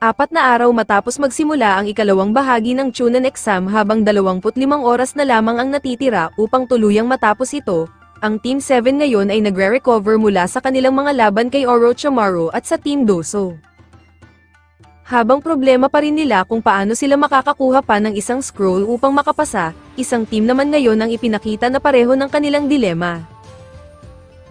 Apat na araw matapos magsimula ang ikalawang bahagi ng Chunan exam habang 25 oras na lamang ang natitira upang tuluyang matapos ito, ang Team 7 ngayon ay nagre-recover mula sa kanilang mga laban kay Orochimaru at sa Team Doso. Habang problema pa rin nila kung paano sila makakakuha pa ng isang scroll upang makapasa, isang team naman ngayon ang ipinakita na pareho ng kanilang dilema.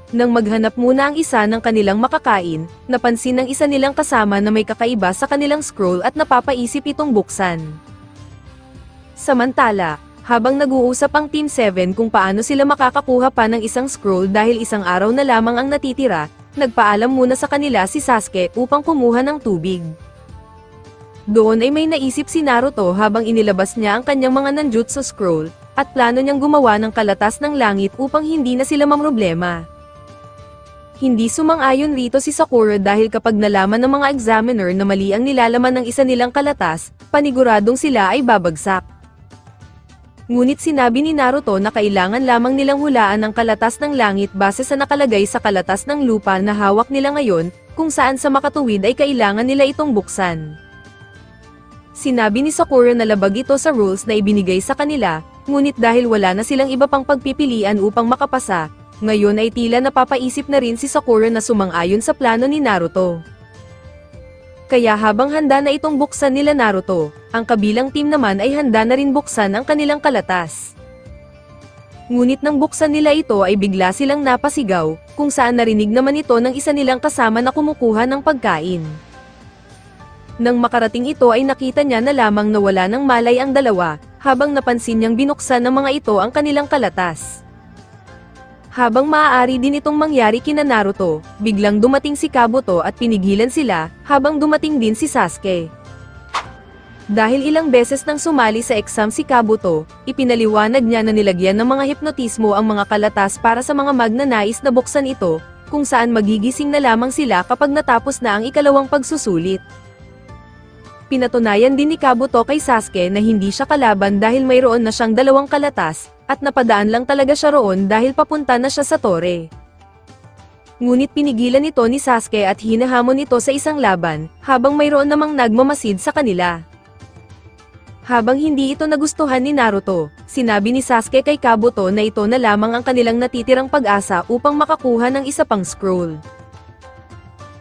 Nang maghanap muna ang isa ng kanilang makakain, napansin ng isa nilang kasama na may kakaiba sa kanilang scroll at napapaisip itong buksan. Samantala, habang nag-uusap ang Team 7 kung paano sila makakakuha pa ng isang scroll dahil isang araw na lamang ang natitira, nagpaalam muna sa kanila si Sasuke upang kumuha ng tubig. Doon ay may naisip si Naruto habang inilabas niya ang kanyang mga nanjutsu scroll, at plano niyang gumawa ng kalatas ng langit upang hindi na sila mamroblema. Hindi sumang-ayon rito si Sakura dahil kapag nalaman ng mga examiner na mali ang nilalaman ng isa nilang kalatas, paniguradong sila ay babagsak. Ngunit sinabi ni Naruto na kailangan lamang nilang hulaan ang kalatas ng langit base sa nakalagay sa kalatas ng lupa na hawak nila ngayon, kung saan sa makatuwid ay kailangan nila itong buksan. Sinabi ni Sakura na labag ito sa rules na ibinigay sa kanila, ngunit dahil wala na silang iba pang pagpipilian upang makapasa, ngayon ay tila napapaisip na rin si Sakura na sumang-ayon sa plano ni Naruto. Kaya habang handa na itong buksan nila Naruto, ang kabilang team naman ay handa na rin buksan ang kanilang kalatas. Ngunit nang buksan nila ito ay bigla silang napasigaw, kung saan narinig naman ito ng isa nilang kasama na kumukuha ng pagkain. Nang makarating ito ay nakita niya na lamang na wala ng malay ang dalawa, habang napansin niyang binuksan ng mga ito ang kanilang kalatas. Habang maaari din itong mangyari kina Naruto, biglang dumating si Kabuto at pinigilan sila, habang dumating din si Sasuke. Dahil ilang beses nang sumali sa exam si Kabuto, ipinaliwanag niya na nilagyan ng mga hipnotismo ang mga kalatas para sa mga magnanais na buksan ito, kung saan magigising na lamang sila kapag natapos na ang ikalawang pagsusulit. Pinatunayan din ni Kabuto kay Sasuke na hindi siya kalaban dahil mayroon na siyang dalawang kalatas, at napadaan lang talaga siya roon dahil papunta na siya sa tore. Ngunit pinigilan ito ni Sasuke at hinahamon ito sa isang laban, habang mayroon namang nagmamasid sa kanila. Habang hindi ito nagustuhan ni Naruto, sinabi ni Sasuke kay Kabuto na ito na lamang ang kanilang natitirang pag-asa upang makakuha ng isa pang scroll.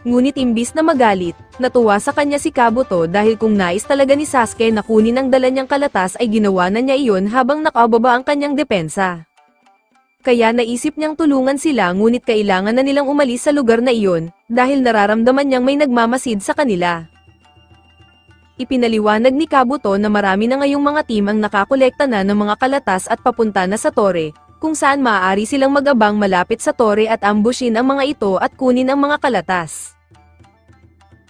Ngunit imbis na magalit, natuwa sa kanya si Kabuto dahil kung nais talaga ni Sasuke na kunin ang dala niyang kalatas ay ginawa na niya iyon habang nakababa ang kanyang depensa. Kaya naisip niyang tulungan sila ngunit kailangan na nilang umalis sa lugar na iyon, dahil nararamdaman niyang may nagmamasid sa kanila. Ipinaliwanag ni Kabuto na marami na ngayong mga team ang nakakolekta na ng mga kalatas at papunta na sa tore, kung saan maaari silang magabang malapit sa tore at ambushin ang mga ito at kunin ang mga kalatas.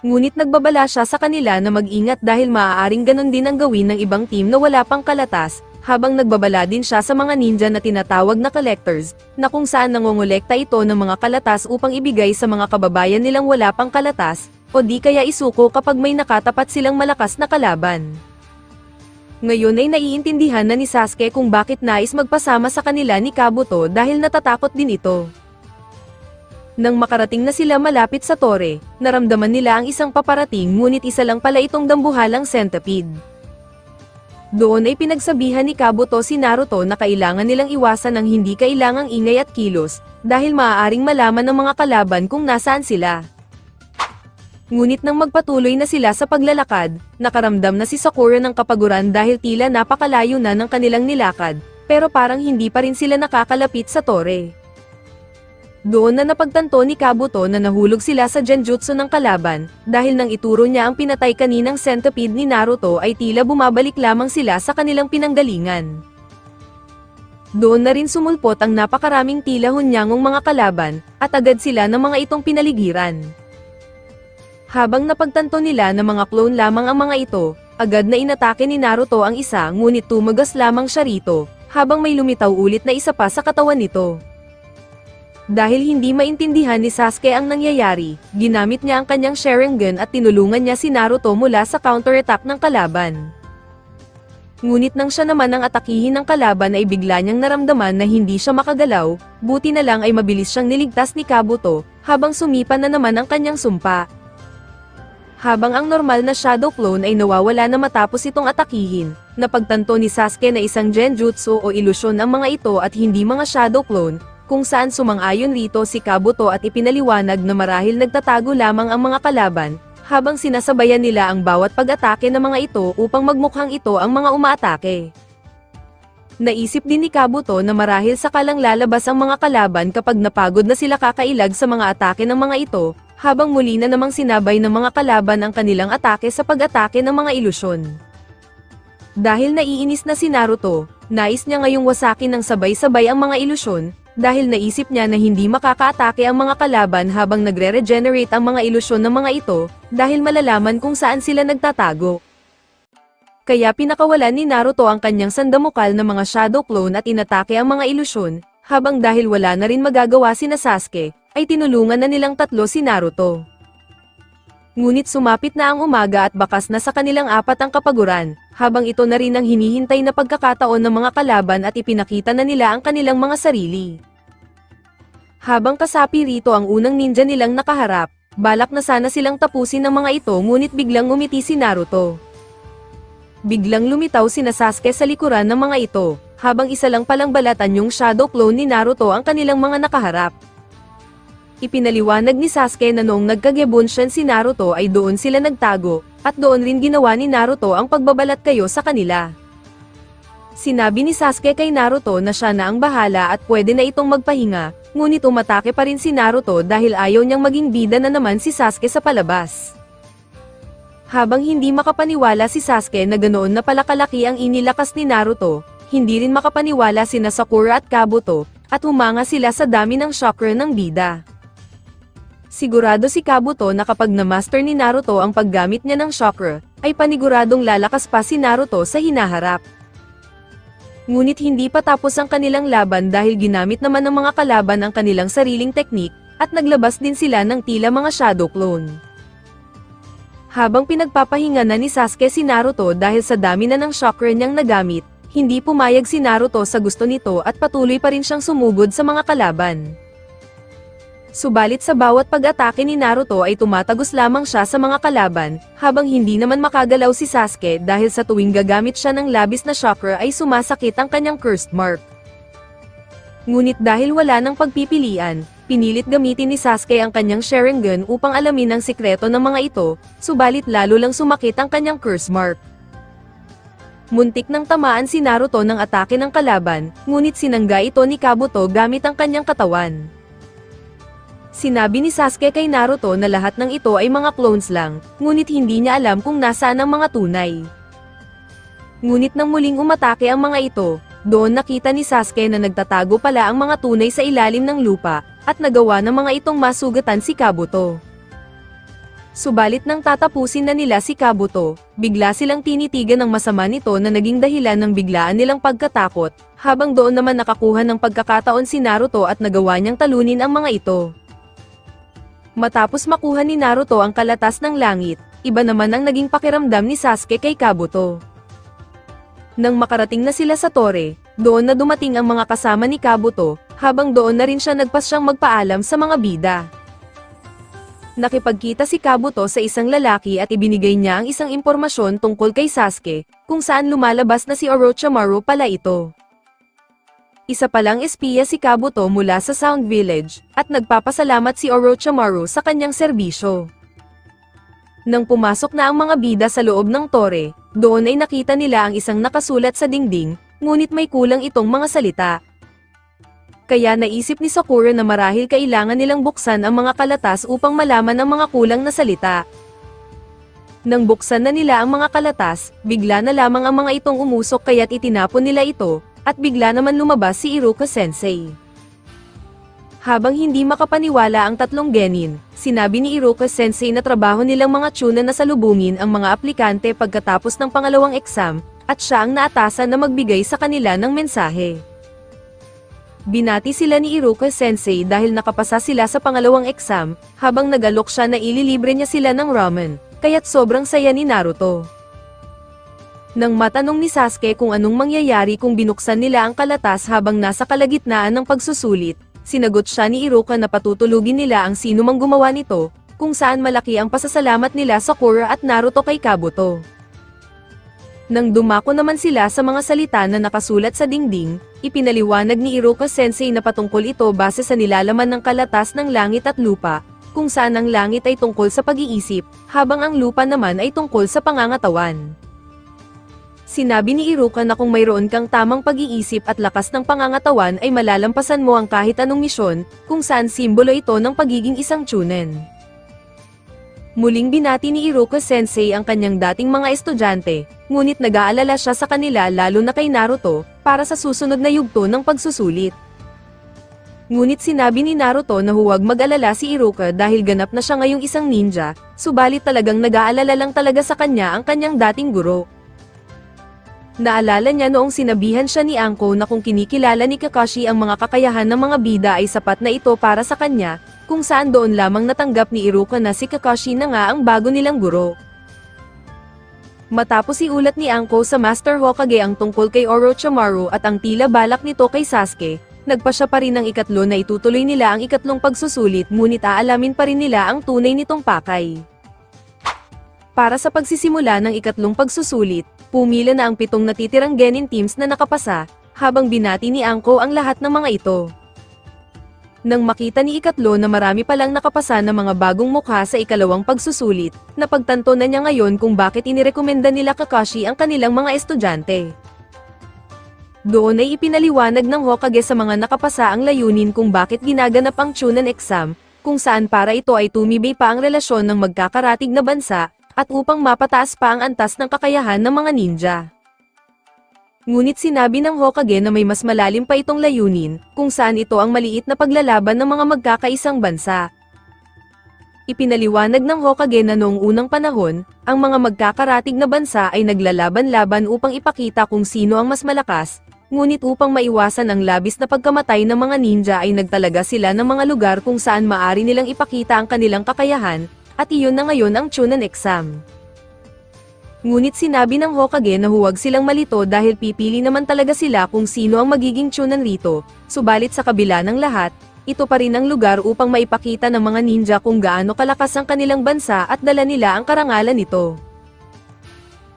Ngunit nagbabala siya sa kanila na mag-ingat dahil maaaring ganon din ang gawin ng ibang team na wala pang kalatas, habang nagbabala din siya sa mga ninja na tinatawag na collectors, na kung saan nangongolekta ito ng mga kalatas upang ibigay sa mga kababayan nilang wala pang kalatas, o di kaya isuko kapag may nakatapat silang malakas na kalaban. Ngayon ay naiintindihan na ni Sasuke kung bakit nais magpasama sa kanila ni Kabuto dahil natatakot din ito. Nang makarating na sila malapit sa tore, naramdaman nila ang isang paparating ngunit isa lang pala itong dambuhalang centipede. Doon ay pinagsabihan ni Kabuto si Naruto na kailangan nilang iwasan ang hindi kailangang ingay at kilos, dahil maaaring malaman ng mga kalaban kung nasaan sila. Ngunit nang magpatuloy na sila sa paglalakad, nakaramdam na si Sakura ng kapaguran dahil tila napakalayo na ng kanilang nilakad, pero parang hindi pa rin sila nakakalapit sa tore. Doon na napagtanto ni Kabuto na nahulog sila sa genjutsu ng kalaban, dahil nang ituro niya ang pinatay kaninang centipede ni Naruto ay tila bumabalik lamang sila sa kanilang pinanggalingan. Doon na rin sumulpot ang napakaraming tila hunyangong mga kalaban, at agad sila ng mga itong pinaligiran. Habang napagtanto nila na mga clone lamang ang mga ito, agad na inatake ni Naruto ang isa ngunit tumagas lamang siya rito, habang may lumitaw ulit na isa pa sa katawan nito. Dahil hindi maintindihan ni Sasuke ang nangyayari, ginamit niya ang kanyang Sharingan at tinulungan niya si Naruto mula sa counterattack ng kalaban. Ngunit nang siya naman ang atakihin ng kalaban ay bigla niyang naramdaman na hindi siya makagalaw, buti na lang ay mabilis siyang niligtas ni Kabuto, habang sumipa na naman ang kanyang sumpa. Habang ang normal na Shadow Clone ay nawawala na matapos itong atakihin, napagtanto ni Sasuke na isang Genjutsu o ilusyon ang mga ito at hindi mga Shadow Clone, kung saan sumang-ayon rito si Kabuto at ipinaliwanag na marahil nagtatago lamang ang mga kalaban, habang sinasabayan nila ang bawat pag-atake ng mga ito upang magmukhang ito ang mga umaatake. Naisip din ni Kabuto na marahil sakalang lalabas ang mga kalaban kapag napagod na sila kakailag sa mga atake ng mga ito, habang muli na namang sinabay ng mga kalaban ang kanilang atake sa pag-atake ng mga ilusyon. Dahil naiinis na si Naruto, nais niya ngayong wasakin ng sabay-sabay ang mga ilusyon, dahil naisip niya na hindi makakaatake ang mga kalaban habang nagre-regenerate ang mga ilusyon ng mga ito, dahil malalaman kung saan sila nagtatago. Kaya pinakawalan ni Naruto ang kanyang sandamukal na mga shadow clone at inatake ang mga ilusyon, habang dahil wala na rin magagawa si Sasuke, ay tinulungan na nilang tatlo si Naruto. Ngunit sumapit na ang umaga at bakas na sa kanilang apat ang kapaguran, habang ito na rin ang hinihintay na pagkakataon ng mga kalaban at ipinakita na nila ang kanilang mga sarili. Habang kasapi rito ang unang ninja nilang nakaharap, balak na sana silang tapusin ng mga ito ngunit biglang umiti si Naruto. Biglang lumitaw si Sasuke sa likuran ng mga ito, habang isa lang palang balatan yung shadow clone ni Naruto ang kanilang mga nakaharap. Ipinaliwanag ni Sasuke na noong nagkagebonsyan si Naruto ay doon sila nagtago, at doon rin ginawa ni Naruto ang pagbabalat kayo sa kanila. Sinabi ni Sasuke kay Naruto na siya na ang bahala at pwede na itong magpahinga, ngunit umatake pa rin si Naruto dahil ayaw niyang maging bida na naman si Sasuke sa palabas. Habang hindi makapaniwala si Sasuke na ganoon na pala kalaki ang inilakas ni Naruto, hindi rin makapaniwala sina Sakura at Kabuto, at humanga sila sa dami ng chakra ng bida. Sigurado si Kabuto na kapag na-master ni Naruto ang paggamit niya ng chakra, ay paniguradong lalakas pa si Naruto sa hinaharap. Ngunit hindi pa tapos ang kanilang laban dahil ginamit naman ng mga kalaban ang kanilang sariling teknik, at naglabas din sila ng tila mga shadow clone. Habang pinagpapahinga na ni Sasuke si Naruto dahil sa dami na ng chakra niyang nagamit, hindi pumayag si Naruto sa gusto nito at patuloy pa rin siyang sumugod sa mga kalaban. Subalit sa bawat pag-atake ni Naruto ay tumatagos lamang siya sa mga kalaban, habang hindi naman makagalaw si Sasuke dahil sa tuwing gagamit siya ng labis na chakra ay sumasakit ang kanyang cursed mark. Ngunit dahil wala ng pagpipilian, pinilit gamitin ni Sasuke ang kanyang Sharingan upang alamin ang sikreto ng mga ito, subalit lalo lang sumakit ang kanyang curse mark. Muntik nang tamaan si Naruto ng atake ng kalaban, ngunit sinangga ito ni Kabuto gamit ang kanyang katawan. Sinabi ni Sasuke kay Naruto na lahat ng ito ay mga clones lang, ngunit hindi niya alam kung nasaan ang mga tunay. Ngunit nang muling umatake ang mga ito, doon nakita ni Sasuke na nagtatago pala ang mga tunay sa ilalim ng lupa, at nagawa ng mga itong masugatan si Kabuto. Subalit nang tatapusin na nila si Kabuto, bigla silang tinitigan ng masama nito na naging dahilan ng biglaan nilang pagkatakot, habang doon naman nakakuha ng pagkakataon si Naruto at nagawa niyang talunin ang mga ito. Matapos makuha ni Naruto ang kalatas ng langit, iba naman ang naging pakiramdam ni Sasuke kay Kabuto. Nang makarating na sila sa tore, doon na dumating ang mga kasama ni Kabuto, habang doon na rin siya nagpasyang magpaalam sa mga bida. Nakipagkita si Kabuto sa isang lalaki at ibinigay niya ang isang impormasyon tungkol kay Sasuke, kung saan lumalabas na si Orochimaru pala ito. Isa palang espiya si Kabuto mula sa Sound Village, at nagpapasalamat si Orochimaru sa kanyang serbisyo. Nang pumasok na ang mga bida sa loob ng tore, doon ay nakita nila ang isang nakasulat sa dingding, ngunit may kulang itong mga salita. Kaya naisip ni Sakura na marahil kailangan nilang buksan ang mga kalatas upang malaman ang mga kulang na salita. Nang buksan na nila ang mga kalatas, bigla na lamang ang mga itong umusok kaya't itinapon nila ito, at bigla naman lumabas si Iruka Sensei. Habang hindi makapaniwala ang tatlong genin, sinabi ni Iruka Sensei na trabaho nilang mga tuna na salubungin ang mga aplikante pagkatapos ng pangalawang exam, at siya ang naatasan na magbigay sa kanila ng mensahe. Binati sila ni Iruka Sensei dahil nakapasa sila sa pangalawang exam, habang nagalok siya na ililibre niya sila ng ramen, kaya't sobrang saya ni Naruto. Nang matanong ni Sasuke kung anong mangyayari kung binuksan nila ang kalatas habang nasa kalagitnaan ng pagsusulit, sinagot siya ni Iruka na patutulugin nila ang sino mang gumawa nito, kung saan malaki ang pasasalamat nila sa Sakura at Naruto kay Kabuto. Nang dumako naman sila sa mga salita na nakasulat sa dingding, ipinaliwanag ni Iroka Sensei na patungkol ito base sa nilalaman ng kalatas ng langit at lupa, kung saan ang langit ay tungkol sa pag-iisip, habang ang lupa naman ay tungkol sa pangangatawan. Sinabi ni Iruka na kung mayroon kang tamang pag-iisip at lakas ng pangangatawan ay malalampasan mo ang kahit anong misyon, kung saan simbolo ito ng pagiging isang chunen. Muling binati ni Iruka Sensei ang kanyang dating mga estudyante, ngunit nag-aalala siya sa kanila lalo na kay Naruto, para sa susunod na yugto ng pagsusulit. Ngunit sinabi ni Naruto na huwag mag-alala si Iruka dahil ganap na siya ngayong isang ninja, subalit talagang nag-aalala lang talaga sa kanya ang kanyang dating guro. Naalala niya noong sinabihan siya ni Anko na kung kinikilala ni Kakashi ang mga kakayahan ng mga bida ay sapat na ito para sa kanya, kung saan doon lamang natanggap ni Iruka na si Kakashi na nga ang bago nilang guro. Matapos iulat ni Anko sa Master Hokage ang tungkol kay Orochimaru at ang tila balak nito kay Sasuke, nagpa siya pa rin ng ikatlo na itutuloy nila ang ikatlong pagsusulit ngunit aalamin pa rin nila ang tunay nitong pakay. Para sa pagsisimula ng ikatlong pagsusulit, pumila na ang pitong natitirang genin teams na nakapasa, habang binati ni Angko ang lahat ng mga ito. Nang makita ni Ikatlo na marami palang nakapasa na mga bagong mukha sa ikalawang pagsusulit, napagtanto na niya ngayon kung bakit inirekomenda nila Kakashi ang kanilang mga estudyante. Doon ay ipinaliwanag ng Hokage sa mga nakapasa ang layunin kung bakit ginaganap ang Chunin exam, kung saan para ito ay tumibay pa ang relasyon ng magkakaratig na bansa, at upang mapataas pa ang antas ng kakayahan ng mga ninja. Ngunit sinabi ng Hokage na may mas malalim pa itong layunin, kung saan ito ang maliit na paglalaban ng mga magkakaisang bansa. Ipinaliwanag ng Hokage na noong unang panahon, ang mga magkakaratig na bansa ay naglalaban-laban upang ipakita kung sino ang mas malakas, ngunit upang maiwasan ang labis na pagkamatay ng mga ninja ay nagtalaga sila ng mga lugar kung saan maari nilang ipakita ang kanilang kakayahan, at iyon na ngayon ang Chunin exam. Ngunit sinabi ng Hokage na huwag silang malito dahil pipili naman talaga sila kung sino ang magiging Chunin rito, subalit sa kabila ng lahat, ito pa rin ang lugar upang maipakita ng mga ninja kung gaano kalakas ang kanilang bansa at dala nila ang karangalan nito.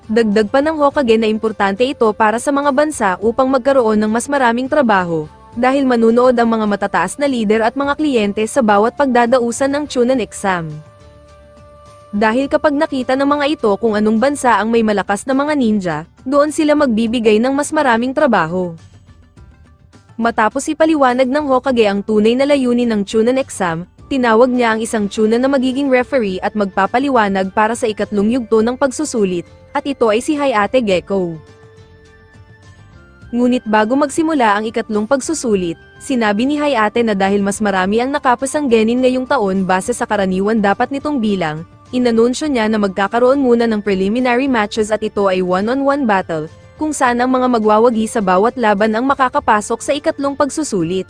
Dagdag pa ng Hokage na importante ito para sa mga bansa upang magkaroon ng mas maraming trabaho, dahil manunood ang mga matataas na leader at mga kliyente sa bawat pagdadausan ng Chunin exam. Dahil kapag nakita ng mga ito kung anong bansa ang may malakas na mga ninja, doon sila magbibigay ng mas maraming trabaho. Matapos ipaliwanag ng Hokage ang tunay na layunin ng Chunin exam, tinawag niya ang isang Chunin na magiging referee at magpapaliwanag para sa ikatlong yugto ng pagsusulit, at ito ay si Hayate Gecko. Ngunit bago magsimula ang ikatlong pagsusulit, sinabi ni Hayate na dahil mas marami ang nakapasang genin ngayong taon base sa karaniwan dapat nitong bilang, inanunsyo niya na magkakaroon muna ng preliminary matches at ito ay one-on-one battle, kung saan ang mga magwawagi sa bawat laban ang makakapasok sa ikatlong pagsusulit.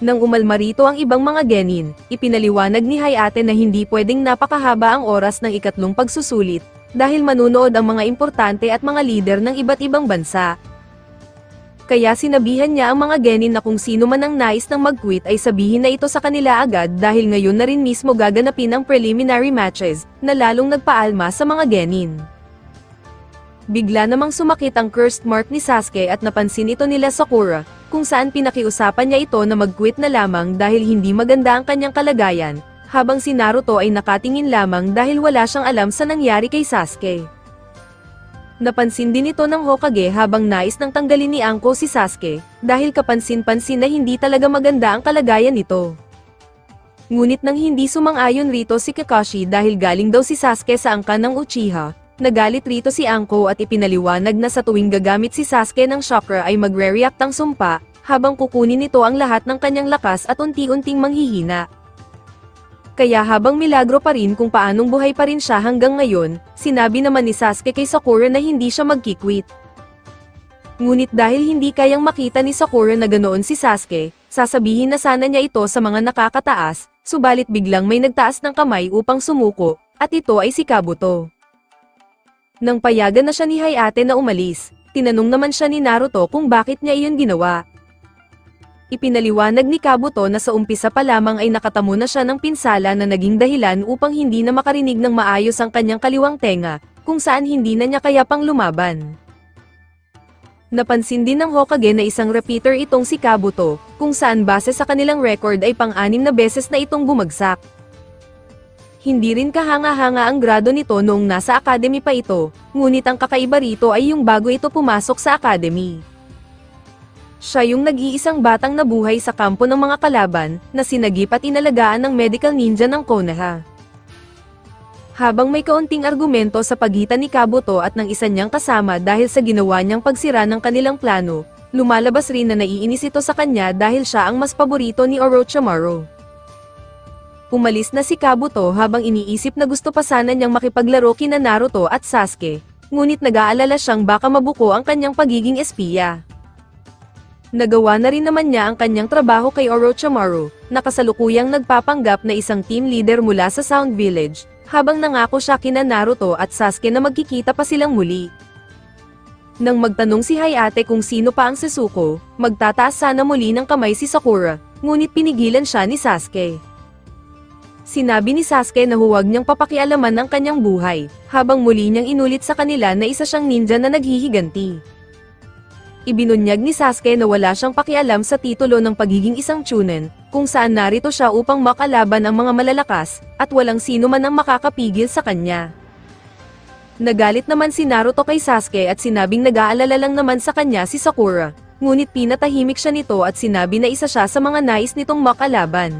Nang umalma rito ang ibang mga genin, ipinaliwanag ni Hayate na hindi pwedeng napakahaba ang oras ng ikatlong pagsusulit, dahil manunood ang mga importante at mga leader ng iba't ibang bansa. Kaya sinabihan niya ang mga genin na kung sino man ang nais ng mag-quit ay sabihin na ito sa kanila agad dahil ngayon na rin mismo gaganapin ang preliminary matches, na lalong nagpaalma sa mga genin. Bigla namang sumakit ang cursed mark ni Sasuke at napansin ito nila Sakura, kung saan pinakiusapan niya ito na mag-quit na lamang dahil hindi maganda ang kanyang kalagayan, habang si Naruto ay nakatingin lamang dahil wala siyang alam sa nangyari kay Sasuke. Napansin din ito ng Hokage habang nais nang tanggalin ni Anko si Sasuke, dahil kapansin-pansin na hindi talaga maganda ang kalagayan nito. Ngunit nang hindi sumang-ayon rito si Kakashi dahil galing daw si Sasuke sa angkan ng Uchiha, nagalit rito si Anko at ipinaliwanag na sa tuwing gagamit si Sasuke ng chakra ay magre-react ang sumpa, habang kukunin nito ang lahat ng kanyang lakas at unti-unting manghihina. Kaya habang milagro pa rin kung paanong buhay pa rin siya hanggang ngayon, sinabi naman ni Sasuke kay Sakura na hindi siya magkikwit. Ngunit dahil hindi kayang makita ni Sakura na ganoon si Sasuke, sasabihin na sana niya ito sa mga nakakataas, subalit biglang may nagtaas ng kamay upang sumuko, at ito ay si Kabuto. Nang payagan na siya ni Hayate na umalis, tinanong naman siya ni Naruto kung bakit niya iyon ginawa. Ipinaliwanag ni Kabuto na sa umpisa pa lamang ay nakatamo na siya ng pinsala na naging dahilan upang hindi na makarinig ng maayos ang kanyang kaliwang tenga, kung saan hindi na niya kaya pang lumaban. Napansin din ng Hokage na isang repeater itong si Kabuto, kung saan base sa kanilang record ay pang-anim na beses na itong bumagsak. Hindi rin kahanga-hanga ang grado nito noong nasa academy pa ito, ngunit ang kakaiba rito ay yung bago ito pumasok sa academy. Siya yung nag-iisang batang nabuhay sa kampo ng mga kalaban, na sinagip at inalagaan ng medical ninja ng Konoha. Habang may kaunting argumento sa pagitan ni Kabuto at ng isa niyang kasama dahil sa ginawa niyang pagsira ng kanilang plano, lumalabas rin na naiinis ito sa kanya dahil siya ang mas paborito ni Orochimaru. Umalis na si Kabuto habang iniisip na gusto pa sana niyang makipaglaro kina Naruto at Sasuke, ngunit nag-aalala siyang baka mabuko ang kanyang pagiging espiya. Nagawa na rin naman niya ang kanyang trabaho kay Orochimaru, na kasalukuyang nagpapanggap na isang team leader mula sa Sound Village, habang nangako siya kina Naruto at Sasuke na magkikita pa silang muli. Nang magtanong si Hayate kung sino pa ang Sasuko, magtataas sana muli ng kamay si Sakura, ngunit pinigilan siya ni Sasuke. Sinabi ni Sasuke na huwag niyang papakialaman ang kanyang buhay, habang muli niyang inulit sa kanila na isa siyang ninja na naghihiganti. Ibinunyag ni Sasuke na wala siyang pakialam sa titulo ng pagiging isang chunin, kung saan narito siya upang makalaban ang mga malalakas, at walang sino man ang makakapigil sa kanya. Nagalit naman si Naruto kay Sasuke at sinabing nag-aalala lang naman sa kanya si Sakura, ngunit pinatahimik siya nito at sinabi na isa siya sa mga nais nitong makalaban.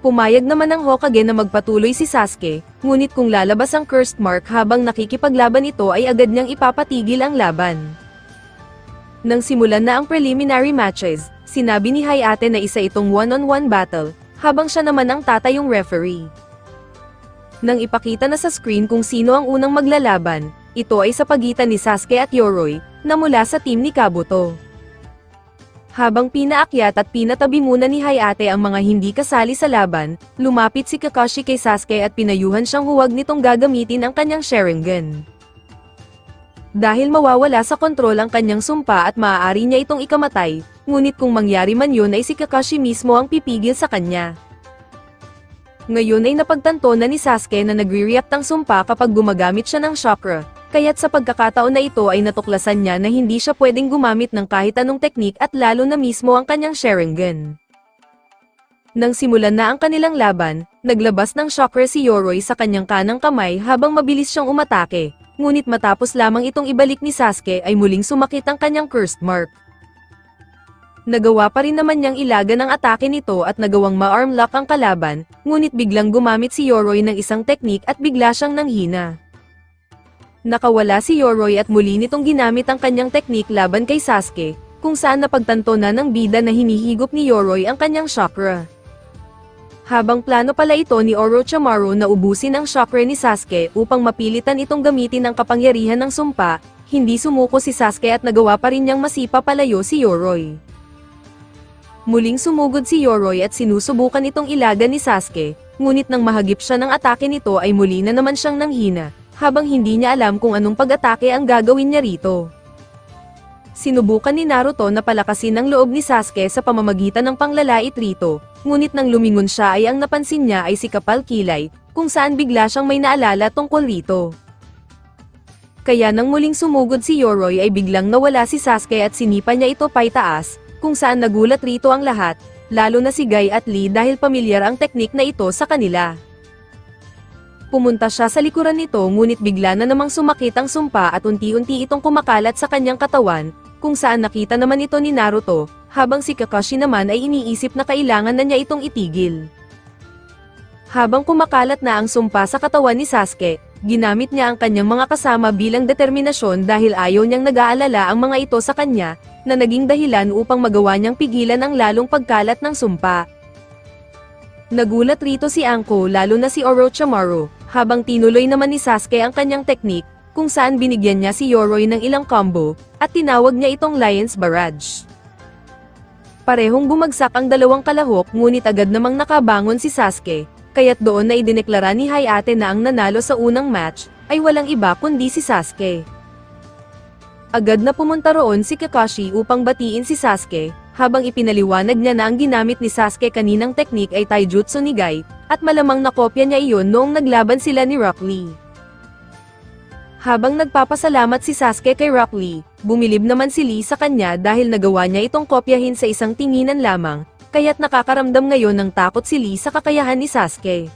Pumayag naman ng Hokage na magpatuloy si Sasuke, ngunit kung lalabas ang cursed mark habang nakikipaglaban ito ay agad niyang ipapatigil ang laban. Nang simulan na ang preliminary matches, sinabi ni Hayate na isa itong one-on-one battle, habang siya naman ang tatayong referee. Nang ipakita na sa screen kung sino ang unang maglalaban, ito ay sa pagitan ni Sasuke at Yoroi, na mula sa team ni Kabuto. Habang pinaakyat at pinatabi muna ni Hayate ang mga hindi kasali sa laban, lumapit si Kakashi kay Sasuke at pinayuhan siyang huwag nitong gagamitin ang kanyang Sharingan. Dahil mawawala sa kontrol ang kanyang sumpa at maaari niya itong ikamatay, ngunit kung mangyari man yun ay si Kakashi mismo ang pipigil sa kanya. Ngayon ay napagtanto na ni Sasuke na nagre-react ang sumpa kapag gumagamit siya ng chakra, kaya't sa pagkakataon na ito ay natuklasan niya na hindi siya pwedeng gumamit ng kahit anong teknik at lalo na mismo ang kanyang Sharingan. Nang simulan na ang kanilang laban, naglabas ng chakra si Yoroi sa kanyang kanang kamay habang mabilis siyang umatake, ngunit matapos lamang itong ibalik ni Sasuke ay muling sumakit ang kanyang cursed mark. Nagawa pa rin naman niyang ilagan ang atake nito at nagawang ma-arm lock ang kalaban, ngunit biglang gumamit si Yoroi ng isang teknik at bigla siyang nanghina. Nakawala si Yoroi at muli nitong ginamit ang kanyang teknik laban kay Sasuke, kung saan napagtanto na ng bida na hinihigop ni Yoroi ang kanyang chakra. Habang plano pala ito ni Orochimaru na ubusin ang chakra ni Sasuke upang mapilitan itong gamitin ang kapangyarihan ng sumpa, hindi sumuko si Sasuke at nagawa pa rin niyang masipa palayo si Yoroi. Muling sumugod si Yoroi at sinusubukan itong ilagan ni Sasuke, ngunit nang mahagip siya ng atake nito ay muli na naman siyang nanghina, habang hindi niya alam kung anong pag-atake ang gagawin niya rito. Sinubukan ni Naruto na palakasin ang loob ni Sasuke sa pamamagitan ng panglalait rito, ngunit nang lumingon siya ay ang napansin niya ay si Kapal Kilay, kung saan bigla siyang may naalala tungkol rito. Kaya nang muling sumugod si Yoroi ay biglang nawala si Sasuke at sinipa niya ito paitaas, kung saan nagulat rito ang lahat, lalo na si Guy at Lee dahil pamilyar ang teknik na ito sa kanila. Pumunta siya sa likuran nito ngunit bigla na namang sumakit ang sumpa at unti-unti itong kumakalat sa kanyang katawan, kung saan nakita naman ito ni Naruto, habang si Kakashi naman ay iniisip na kailangan na niya itong itigil. Habang kumakalat na ang sumpa sa katawan ni Sasuke, ginamit niya ang kanyang mga kasama bilang determinasyon dahil ayaw niyang nag-aalala ang mga ito sa kanya, na naging dahilan upang magawa niyang pigilan ang lalong pagkalat ng sumpa. Nagulat rito si Anko lalo na si Orochimaru, habang tinuloy naman ni Sasuke ang kanyang teknik, kung saan binigyan niya si Yoroi ng ilang combo, at tinawag niya itong Lion's Barrage. Parehong bumagsak ang dalawang kalahok ngunit agad namang nakabangon si Sasuke, kaya't doon na idineklara ni Hayate na ang nanalo sa unang match, ay walang iba kundi si Sasuke. Agad na pumunta roon si Kakashi upang batiin si Sasuke, habang ipinaliwanag niya na ang ginamit ni Sasuke kaninang teknik ay taijutsu ni Gai, at malamang nakopya niya iyon noong naglaban sila ni Rock Lee. Habang nagpapasalamat si Sasuke kay Rock Lee, bumilib naman si Lee sa kanya dahil nagawa niya itong kopyahin sa isang tinginan lamang, kaya't nakakaramdam ngayon ng takot si Lee sa kakayahan ni Sasuke.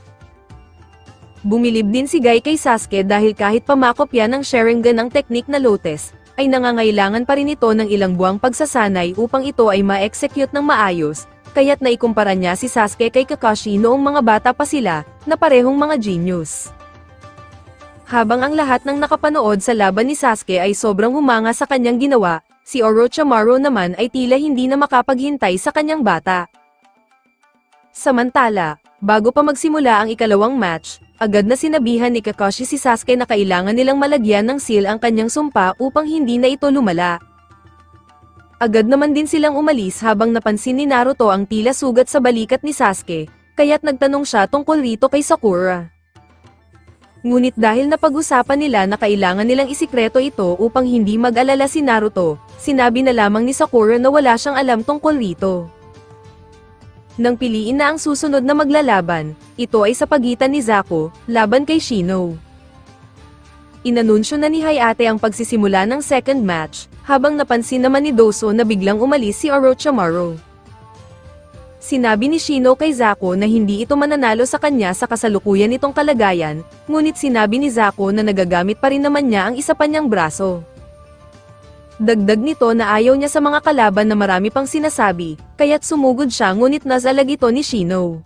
Bumilib din si Gai kay Sasuke dahil kahit pamakopya ng Sharingan ang teknik na Lotus, ay nangangailangan pa rin ito ng ilang buwang pagsasanay upang ito ay ma-execute ng maayos, kaya't naikumpara niya si Sasuke kay Kakashi noong mga bata pa sila, na parehong mga genius. Habang ang lahat ng nakapanood sa laban ni Sasuke ay sobrang humanga sa kanyang ginawa, si Orochimaru naman ay tila hindi na makapaghintay sa kanyang bata. Samantala, bago pa magsimula ang ikalawang match, agad na sinabihan ni Kakashi si Sasuke na kailangan nilang malagyan ng seal ang kanyang sumpa upang hindi na ito lumala. Agad naman din silang umalis habang napansin ni Naruto ang tila sugat sa balikat ni Sasuke, kaya't nagtanong siya tungkol rito kay Sakura. Ngunit dahil napag-usapan nila na kailangan nilang isikreto ito upang hindi mag-alala si Naruto, sinabi na lamang ni Sakura na wala siyang alam tungkol rito. Nang piliin na ang susunod na maglalaban, ito ay sa pagitan ni Zako, laban kay Shino. Inanunsyo na ni Hayate ang pagsisimula ng second match, habang napansin naman ni Doso na biglang umalis si Orochimaru. Sinabi ni Shino kay Zako na hindi ito mananalo sa kanya sa kasalukuyan nitong kalagayan, ngunit sinabi ni Zako na nagagamit pa rin naman niya ang isa pa niyang braso. Dagdag nito na ayaw niya sa mga kalaban na marami pang sinasabi, kaya't sumugod siya ngunit nasalag ito ni Shino.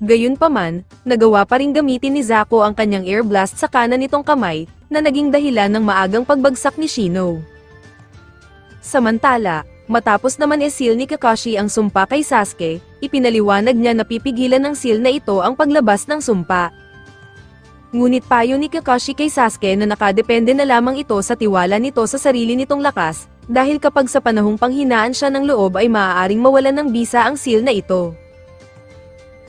Gayunpaman, nagawa pa rin gamitin ni Zako ang kanyang air blast sa kanan nitong kamay, na naging dahilan ng maagang pagbagsak ni Shino. Samantala, matapos naman e-seal ni Kakashi ang sumpa kay Sasuke, ipinaliwanag niya na pipigilan ng seal na ito ang paglabas ng sumpa. Ngunit payo ni Kakashi kay Sasuke na nakadepende na lamang ito sa tiwala nito sa sarili nitong lakas, dahil kapag sa panahong panghinaan siya ng loob ay maaaring mawalan ng bisa ang seal na ito.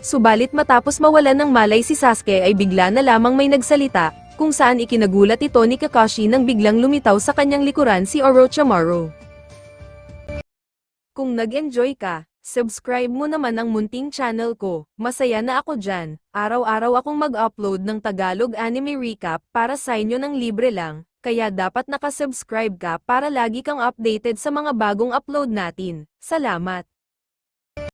Subalit matapos mawalan ng malay si Sasuke ay bigla na lamang may nagsalita, kung saan ikinagulat ito ni Kakashi nang biglang lumitaw sa kanyang likuran si Orochimaru. Kung nag-enjoy ka, subscribe mo naman ang munting channel ko, masaya na ako dyan, araw-araw akong mag-upload ng Tagalog anime recap para sa inyo ng libre lang, kaya dapat nakasubscribe ka para lagi kang updated sa mga bagong upload natin. Salamat!